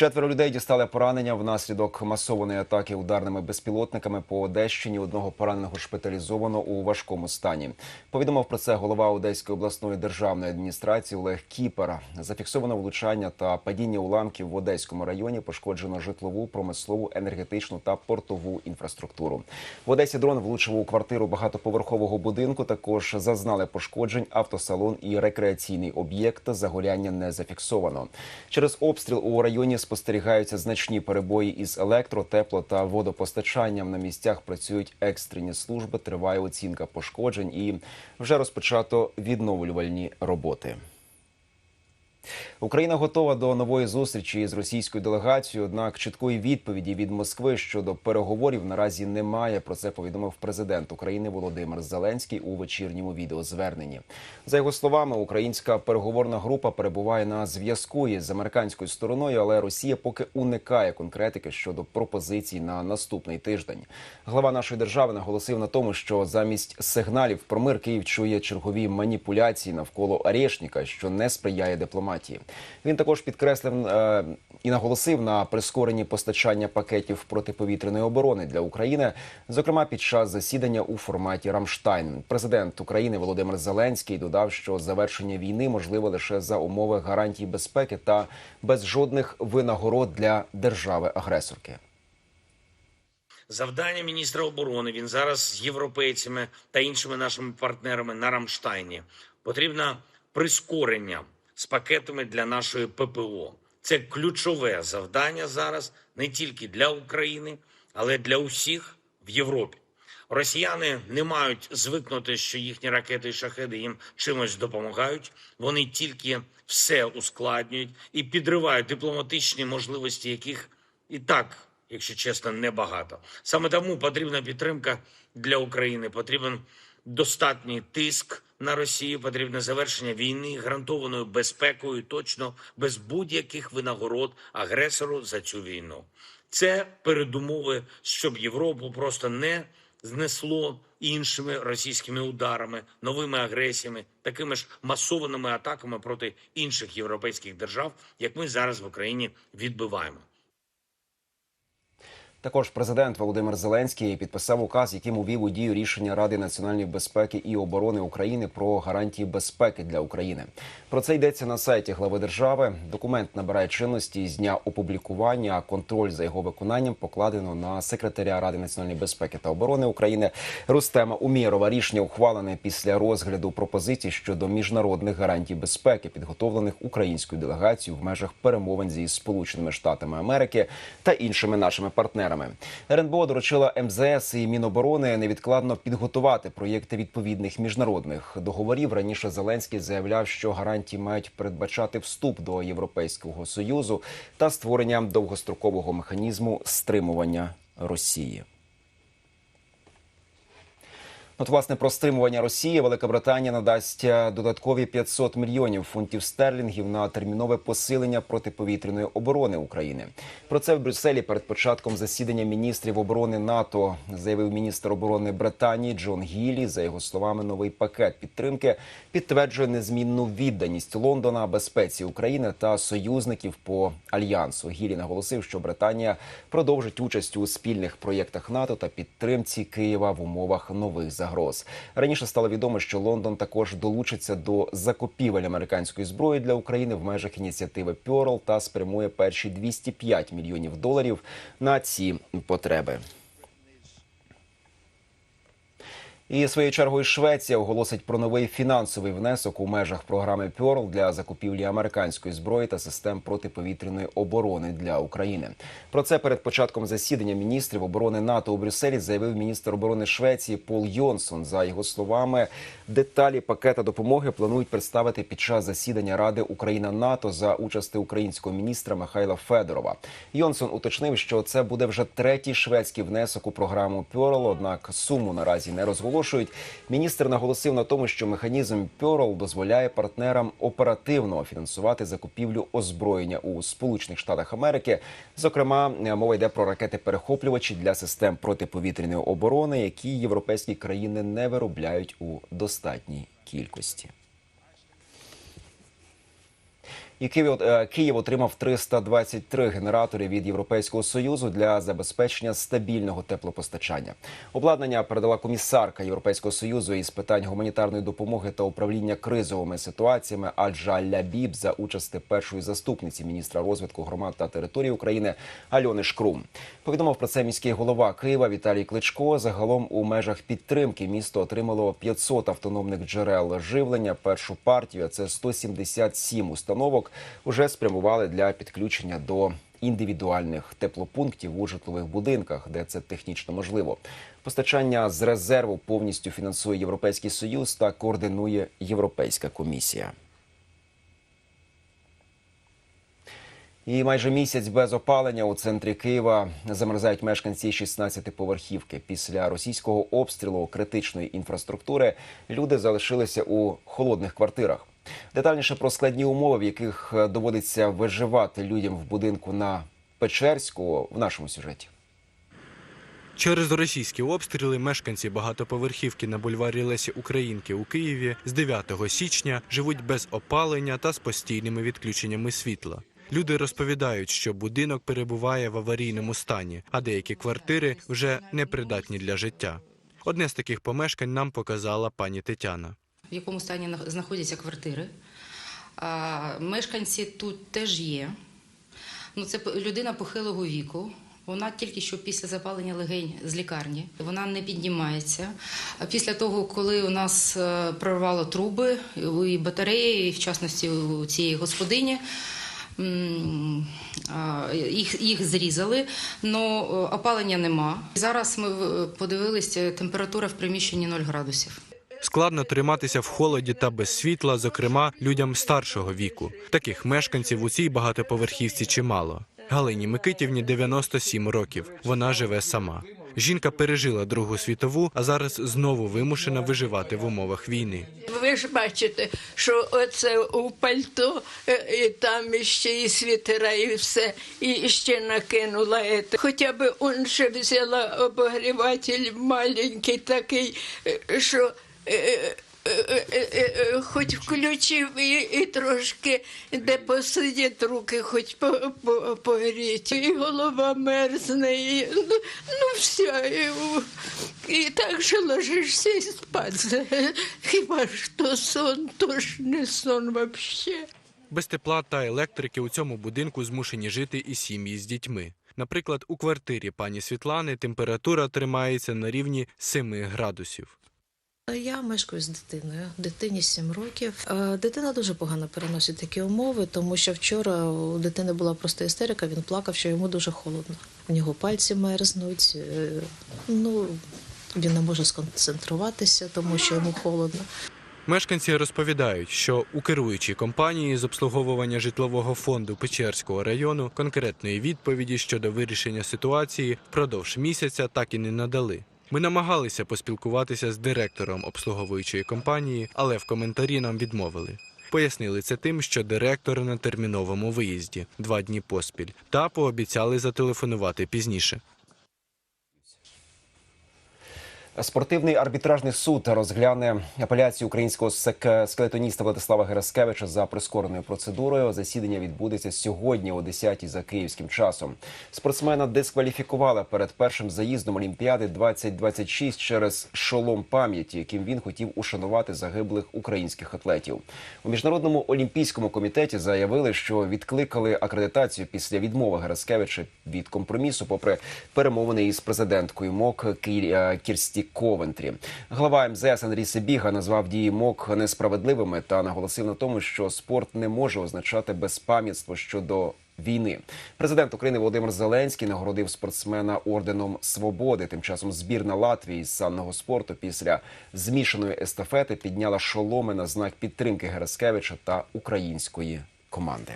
Четверо людей дістали поранення внаслідок масованої атаки ударними безпілотниками по Одещині. Одного пораненого шпиталізовано у важкому стані. Повідомив про це голова Одеської обласної державної адміністрації Олег Кіпер. Зафіксовано влучання та падіння уламків в Одеському районі. Пошкоджено житлову, промислову, енергетичну та портову інфраструктуру. В Одесі дрон влучив у квартиру багатоповерхового будинку. Також зазнали пошкоджень автосалон і рекреаційний об'єкт. Загоряння не зафіксовано. Через обстріл у районі спостерігаються значні перебої із електро, тепло та водопостачанням. На місцях працюють екстрені служби. Триває оцінка пошкоджень і вже розпочато відновлювальні роботи. Україна готова до нової зустрічі з російською делегацією. Однак чіткої відповіді від Москви щодо переговорів наразі немає. Про це повідомив президент України Володимир Зеленський у вечірньому відеозверненні. За його словами, українська переговорна група перебуває на зв'язку із американською стороною, але Росія поки уникає конкретики щодо пропозицій на наступний тиждень. Глава нашої держави наголосив на тому, що замість сигналів про мир Київ чує чергові маніпуляції навколо Арешніка, що не сприяє дипломатії. Він також підкреслив е, і наголосив на прискоренні постачання пакетів протиповітряної оборони для України, зокрема під час засідання у форматі Рамштайн. Президент України Володимир Зеленський додав, що завершення війни можливе лише за умови гарантій безпеки та без жодних винагород для держави-агресорки. Завдання міністра оборони він зараз з європейцями та іншими нашими партнерами на Рамштайні. Потрібно прискорення з пакетами для нашої ППО. Це ключове завдання зараз не тільки для України, але для усіх в Європі. Росіяни не мають звикнути, що їхні ракети і шахеди їм чимось допомагають. Вони тільки все ускладнюють і підривають дипломатичні можливості, яких і так, якщо чесно, небагато. Саме тому потрібна підтримка для України. Потрібен достатній тиск на Росію. Потрібне завершення війни гарантованою безпекою, точно без будь-яких винагород агресору за цю війну. Це передумови, щоб Європу просто не знесло іншими російськими ударами, новими агресіями, такими ж масованими атаками проти інших європейських держав, як ми зараз в Україні відбиваємо. Також президент Володимир Зеленський підписав указ, яким увів у дію рішення Ради національної безпеки і оборони України про гарантії безпеки для України. Про це йдеться на сайті глави держави. Документ набирає чинності з дня опублікування. а Контроль за його виконанням покладено на секретаря Ради національної безпеки та оборони України Рустема Умєрова. Рішення ухвалене після розгляду пропозицій щодо міжнародних гарантій безпеки, підготовлених українською делегацією в межах перемовин зі Сполученими Штатами Америки та іншими нашими партнерами. РНБО доручила МЗС і Міноборони невідкладно підготувати проєкти відповідних міжнародних договорів. Раніше Зеленський заявляв, що гарантії мають передбачати вступ до Європейського союзу та створення довгострокового механізму стримування Росії. От, власне, про стримування Росії Велика Британія надасть е, додаткові 500 мільйонів фунтів стерлінгів на термінове посилення протиповітряної оборони України. Про це в Брюсселі перед початком засідання міністрів оборони НАТО заявив міністр оборони Британії Джон Гілі. За його словами, новий пакет підтримки підтверджує незмінну відданість Лондона безпеці України та союзників по альянсу. Гілі наголосив, що Британія продовжить участь у спільних проєктах НАТО та підтримці Києва в умовах нових загроз загроз. Раніше стало відомо, що Лондон також долучиться до закупівель американської зброї для України в межах ініціативи Pearl та спрямує перші 205 мільйонів доларів на ці потреби. І своєю чергою Швеція оголосить про новий фінансовий внесок у межах програми Пьорл для закупівлі американської зброї та систем протиповітряної оборони для України. Про це перед початком засідання міністрів оборони НАТО у Брюсселі заявив міністр оборони Швеції Пол Йонсон. За його словами, деталі пакета допомоги планують представити під час засідання Ради Україна НАТО за участи українського міністра Михайла Федорова. Йонсон уточнив, що це буде вже третій шведський внесок у програму Пьорл, однак суму наразі не розголошують. Міністр наголосив на тому, що механізм Пьорл дозволяє партнерам оперативно фінансувати закупівлю озброєння у Сполучених Штатах Америки. Зокрема, мова йде про ракети-перехоплювачі для систем протиповітряної оборони, які європейські країни не виробляють у достатній кількості. І Київ, е, отримав 323 генератори від Європейського союзу для забезпечення стабільного теплопостачання. Обладнання передала комісарка Європейського союзу із питань гуманітарної допомоги та управління кризовими ситуаціями Аджа Лябіб за участи першої заступниці міністра розвитку громад та територій України Альони Шкрум. Повідомив про це міський голова Києва Віталій Кличко. Загалом у межах підтримки місто отримало 500 автономних джерел живлення. Першу партію а це 177 установок. Уже спрямували для підключення до індивідуальних теплопунктів у житлових будинках, де це технічно можливо. Постачання з резерву повністю фінансує Європейський Союз та координує Європейська комісія. І майже місяць без опалення у центрі Києва замерзають мешканці 16-поверхівки. Після російського обстрілу критичної інфраструктури люди залишилися у холодних квартирах. Детальніше про складні умови, в яких е, доводиться виживати людям в будинку на Печерську в нашому сюжеті. Через російські обстріли мешканці багатоповерхівки на бульварі Лесі Українки у Києві з 9 січня живуть без опалення та з постійними відключеннями світла. Люди розповідають, що будинок перебуває в аварійному стані, а деякі квартири вже непридатні для життя. Одне з таких помешкань нам показала пані Тетяна. В якому стані знаходяться квартири. Мешканці тут теж є. Ну, це людина похилого віку. Вона тільки що після запалення легень з лікарні. Вона не піднімається. Після того, коли у нас е, прорвало труби і батареї, і в частності у цієї господині, їх, їх зрізали, але опалення нема. Зараз ми е, подивилися, температура в приміщенні 0 градусів. Складно триматися в холоді та без світла, зокрема людям старшого віку. Таких мешканців у цій багатоповерхівці чимало. Галині Микитівні 97 років. Вона живе сама. Жінка пережила Другу світову, а зараз знову вимушена виживати в умовах війни. Ви ж бачите, що оце у пальто, е, і там ще і світера, і все, і ще накинула. ете. Хоча б он ще взяла обогріватель маленький такий, е, що. Е, е, е, Хоч включив і, і трошки де посидять руки, хоч по, по, погріти. І голова мерзне, і, ну, ну все. І, і так же ложишся і спати. Хіба ж то сон, то ж не сон взагалі. Без тепла та електрики у цьому будинку змушені жити і сім'ї з дітьми. Наприклад, у квартирі пані Світлани температура тримається на рівні 7 градусів. Я мешкаю з дитиною. Дитині 7 років. Е, Дитина дуже погано переносить такі умови, тому що вчора у дитини була просто істерика. Він плакав, що йому дуже холодно. У нього пальці мерзнуть. е, Ну він не може сконцентруватися, тому що йому холодно. Мешканці розповідають, що у керуючій компанії з обслуговування житлового фонду Печерського району конкретної відповіді щодо вирішення ситуації впродовж місяця так і не надали. Ми намагалися поспілкуватися з директором обслуговуючої компанії, але в коментарі нам відмовили. Пояснили це тим, що директор на терміновому виїзді два дні поспіль, та пообіцяли зателефонувати пізніше. Спортивний арбітражний суд розгляне апеляцію українського скелетоніста Владислава Гераскевича за прискореною процедурою. Засідання відбудеться сьогодні о 10 за київським часом. Спортсмена дискваліфікували перед першим заїздом Олімпіади 2026 через шолом пам'яті, яким він хотів ушанувати загиблих українських атлетів. У міжнародному олімпійському комітеті заявили, що відкликали акредитацію після відмови Гераскевича від компромісу, попри перемовини із президенткою МОК Кір- Кірсті Ковентрі. Глава МЗС Андрій Сибіга назвав дії МОК несправедливими та наголосив на тому, що спорт не може означати безпам'ятство щодо. Війни президент України Володимир Зеленський нагородив спортсмена орденом свободи. Тим часом збірна Латвії з санного спорту після змішаної естафети підняла шоломи на знак підтримки Гераскевича та української команди.